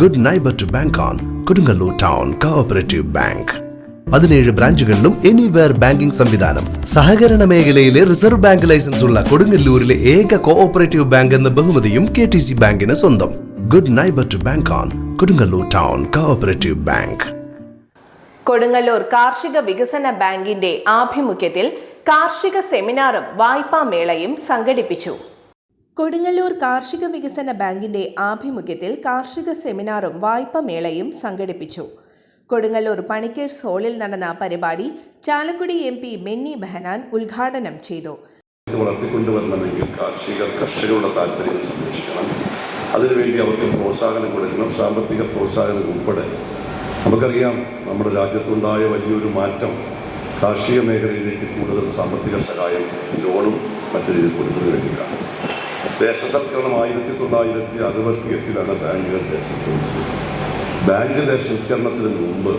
Good neighbour to bank on Kodungallur town cooperative bank പതിനേഴ് ബ്രാഞ്ചുകളിലും anywhere banking സംവിധാനം. സഹകരണ മേഖലയിലെ റിസർവ് ബാങ്ക് ലൈസൻസ് ഉള്ള കൊടുങ്ങല്ലൂരിലെ ഏക കോഓപ്പറേറ്റീവ് ബാങ്ക് എന്ന ബഹുമതിയും കെ ടി സി ബാങ്കിന് സ്വന്തം. Good neighbour to bank on Kodungallur town cooperative bank Kodungallur കാർഷിക വികസന ബാങ്കിന്റെ ആഭിമുഖ്യത്തിൽ കാർഷിക സെമിനാറും വായ്പാ മേളയും സംഘടിപ്പിച്ചു. കൊടുങ്ങല്ലൂർ കാർഷിക വികസന ബാങ്കിന്റെ ആഭിമുഖ്യത്തിൽ കാർഷിക സെമിനാറും വായ്പമേളയും സംഘടിപ്പിച്ചു. കൊടുങ്ങല്ലൂർ പണിക്കേഴ്സ് ഹാളിൽ നടന്ന പരിപാടി ചാലക്കുടി എം പി മെന്നി ബെഹനാൻ ഉദ്ഘാടനം ചെയ്തു. വളർത്തിക്കൊണ്ടുവരണമെങ്കിൽ കാർഷിക കർഷകരുടെ താല്പര്യം സംരക്ഷിക്കണം. അതിനുവേണ്ടി അവർക്ക് പ്രോത്സാഹനം കൊടുക്കണം. സാമ്പത്തിക പ്രോത്സാഹനം ഉൾപ്പെടെ. നമുക്കറിയാം നമ്മുടെ രാജ്യത്തുണ്ടായ വലിയൊരു മാറ്റം കാർഷിക മേഖലയിലേക്ക് കൂടുതൽ സാമ്പത്തിക സഹായം ലോണും മറ്റു രീതിയിൽ കൊടുക്കുന്നതിന് വേണ്ടിയിട്ടാണ്. ദേശസൽക്കരണം ആയിരത്തി തൊള്ളായിരത്തി അറുപത്തി എട്ടിലാണ് ബാങ്കുകൾ ദേശസംസ്കരിച്ചത് ബാങ്ക് ദേശസംസ്കരണത്തിന് മുമ്പ്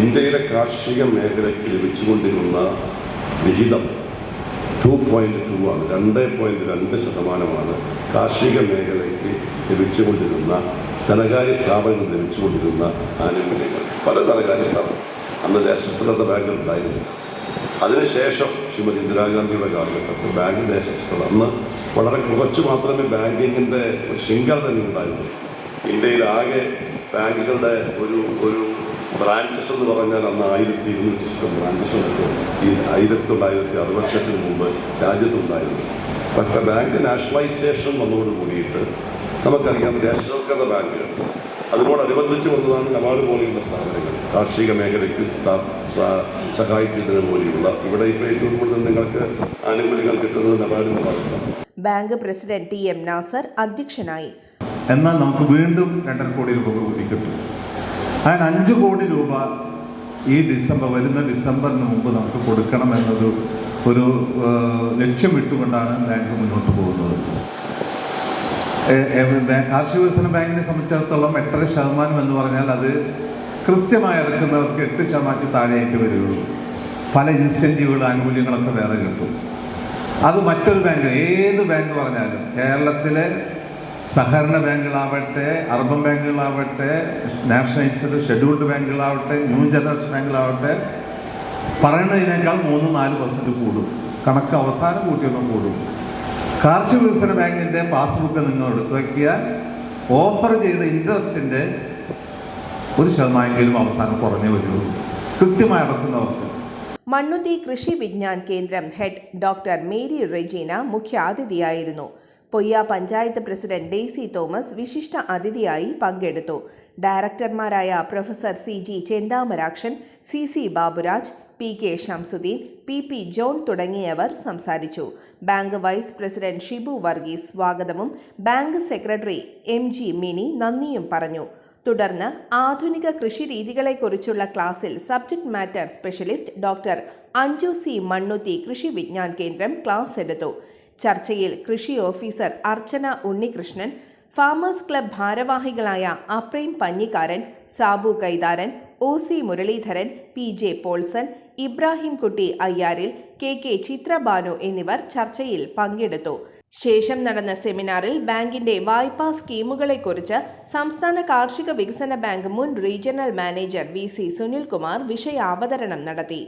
ഇന്ത്യയിലെ കാർഷിക മേഖലയ്ക്ക് ലഭിച്ചുകൊണ്ടിരുന്ന വിഹിതം ടു പോയിന്റ് ടു ആണ്. രണ്ട് പോയിന്റ് രണ്ട് ശതമാനമാണ് കാർഷിക മേഖലയ്ക്ക് ലഭിച്ചുകൊണ്ടിരുന്ന ധനകാര്യ സ്ഥാപനങ്ങൾ ലഭിച്ചുകൊണ്ടിരുന്ന ആനുകൂല്യങ്ങൾ. പല ധനകാര്യ സ്ഥാപനം അന്ന് ദേശസ്ഥലത്തെ ബാങ്ക് ഉണ്ടായിരുന്നു അതിനുശേഷം ശ്രീമതി ഇന്ദിരാഗാന്ധിയുടെ കാലഘട്ടത്തിൽ ബാങ്കിങ് ലൈസൻസുകൾ അന്ന് വളരെ കുറച്ച് മാത്രമേ ബാങ്കിങ്ങിന്റെ ശൃംഖല തന്നെ ഉണ്ടായിരുന്നു ഇന്ത്യയിലാകെ ബാങ്കുകളുടെ ഒരു ഒരു ബ്രാഞ്ചസ് എന്ന് പറഞ്ഞാൽ അന്ന് ആയിരത്തി ഇരുന്നൂറ്റി ഇഷ്ടം ബ്രാഞ്ചസ് ഈ ആയിരത്തി തൊള്ളായിരത്തി അറുപത്തെട്ടിന് മുമ്പ് രാജ്യത്തുണ്ടായിരുന്നു പക്ഷേ ബാങ്ക് നാഷണലൈസേഷൻ വന്നതോട് കൂടിയിട്ട് നമുക്കറിയാം ദേശവൽക്കൃത ബാങ്കുകൾ അതിനോടനുബന്ധിച്ച് വന്നതാണ് നബാർഡ് പോലെയുള്ള സ്ഥാപനങ്ങൾ. കാർഷിക മേഖലയ്ക്ക് സഹായിക്കുന്നതിന് പോലെയുള്ള ഇവിടെ ഇപ്പോൾ ഏറ്റവും കൂടുതൽ നിങ്ങൾക്ക് ആനുകൂല്യങ്ങൾ കിട്ടുന്നത് ഭാഗത്താണ് bank president T M Nasar അധ്യക്ഷനായി. എന്നാൽ നമുക്ക് വീണ്ടും രണ്ടര കോടി രൂപ കൂടി കിട്ടും അങ്ങനെ അഞ്ച് കോടി രൂപ ഈ ഡിസംബർ വരുന്ന ഡിസംബറിന് മുമ്പ് നമുക്ക് കൊടുക്കണം എന്നൊരു ഒരു ലക്ഷ്യമിട്ടുകൊണ്ടാണ് ലക്ഷ്യം ഇട്ടുകൊണ്ടാണ് ബാങ്ക് മുന്നോട്ട് പോകുന്നത്. കാർഷിക വികസന ബാങ്കിനെ സംബന്ധിച്ചിടത്തോളം എട്ടര ശതമാനം എന്ന് പറഞ്ഞാൽ അത് കൃത്യമായി എടുക്കുന്നവർക്ക് എട്ട് ശതമാനത്തിൽ താഴെയായിട്ട് വരികയുള്ളൂ പല ഇൻസെന്റീവുകൾ ആനുകൂല്യങ്ങളൊക്കെ വേറെ കിട്ടും. അത് മറ്റൊരു ബാങ്ക് ഏത് ബാങ്ക് പറഞ്ഞാലും കേരളത്തിലെ സഹകരണ ബാങ്കുകളാവട്ടെ അർബൻ ബാങ്കുകളാവട്ടെ നാഷണലൈസ്ഡ് ഷെഡ്യൂൾഡ് ബാങ്കുകളാവട്ടെ ന്യൂ ജനറേഷൻ ബാങ്കുകളാവട്ടെ പറയുന്നതിനേക്കാൾ മൂന്ന് നാല് പെർസെന്റ് കൂടും. കണക്ക് അവസാനം കൂട്ടിയൊന്നും കൂടും. കാർഷിക വികസന ബാങ്കിന്റെ പാസ്ബുക്ക് നിങ്ങൾ എടുത്തു വയ്ക്കിയാൽ ഓഫർ ചെയ്ത ഇൻട്രസ്റ്റിന്റെ ഒരു ശതമാനമെങ്കിലും അവസാനം കുറഞ്ഞേ വരുള്ളൂ കൃത്യമായി അടക്കുന്നവർക്ക്. Mannuthy Krishi Vigyan Kendra head doctor Mary Regina മുഖ്യാതിഥിയായിരുന്നു Poyya panchayat president Daisy Thomas വിശിഷ്ട അതിഥിയായി പങ്കെടുത്തു. ഡയറക്ടർമാരായ professor C G Chenthamarakshan C C Baburaj P K Shamsuddin P P John തുടങ്ങിയവർ സംസാരിച്ചു. Bank vice president Shibu Varghese സ്വാഗതവും bank secretary M G Mini നന്ദിയും പറഞ്ഞു. തുടർന്ന് ആധുനിക കൃഷി രീതികളെക്കുറിച്ചുള്ള ക്ലാസ്സിൽ subject matter specialist doctor Anju C Mannuthy Krishi Vigyan Kendra class എടുത്തു. ചർച്ചയിൽ കൃഷി officer Archana Unnikrishnan farmers club ഭാരവാഹികളായ Aprem Panjikkaran Sabu Kaitharan O C Muraleedharan P J Paulson Ibrahim Kutty Ayyaril K K Chitrabhanu എന്നിവർ ചർച്ചയിൽ പങ്കെടുത്തു. ശേഷം നടന്ന സെമിനാറിൽ ബാങ്കിന്റെ വായ്പാ സ്കീമുകളെക്കുറിച്ച് സംസ്ഥാന കാർഷിക വികസന ബാങ്ക് മുൻ regional manager V C Sunilkumar വിഷയാവതരണം നടത്തി.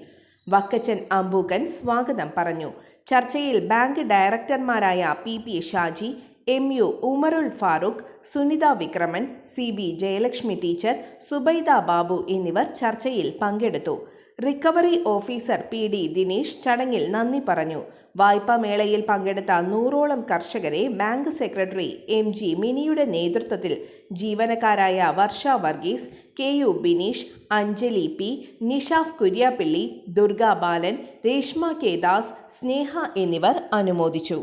വക്കച്ചൻ അമ്പൂക്കൻ സ്വാഗതം പറഞ്ഞു. ചർച്ചയിൽ bank ഡയറക്ടർമാരായ P P Shaji M U Umarul Farooq Sunitha Vikraman C B Jayalakshmi teacher Zubaida Babu എന്നിവർ ചർച്ചയിൽ പങ്കെടുത്തു. Recovery officer P D Dinesh ചടങ്ങിൽ നന്ദി പറഞ്ഞു. വായ്പാ മേളയിൽ പങ്കെടുത്ത നൂറോളം കർഷകരെ ബാങ്ക് സെക്രട്ടറി എം ജി മിനിയുടെ നേതൃത്വത്തിൽ ജീവനക്കാരായ Varsha Varghese K U Bineesh Anjali P Nishaf Kuriappilly Durga Balan Reshma K Das Sneha എന്നിവർ അനുമോദിച്ചു.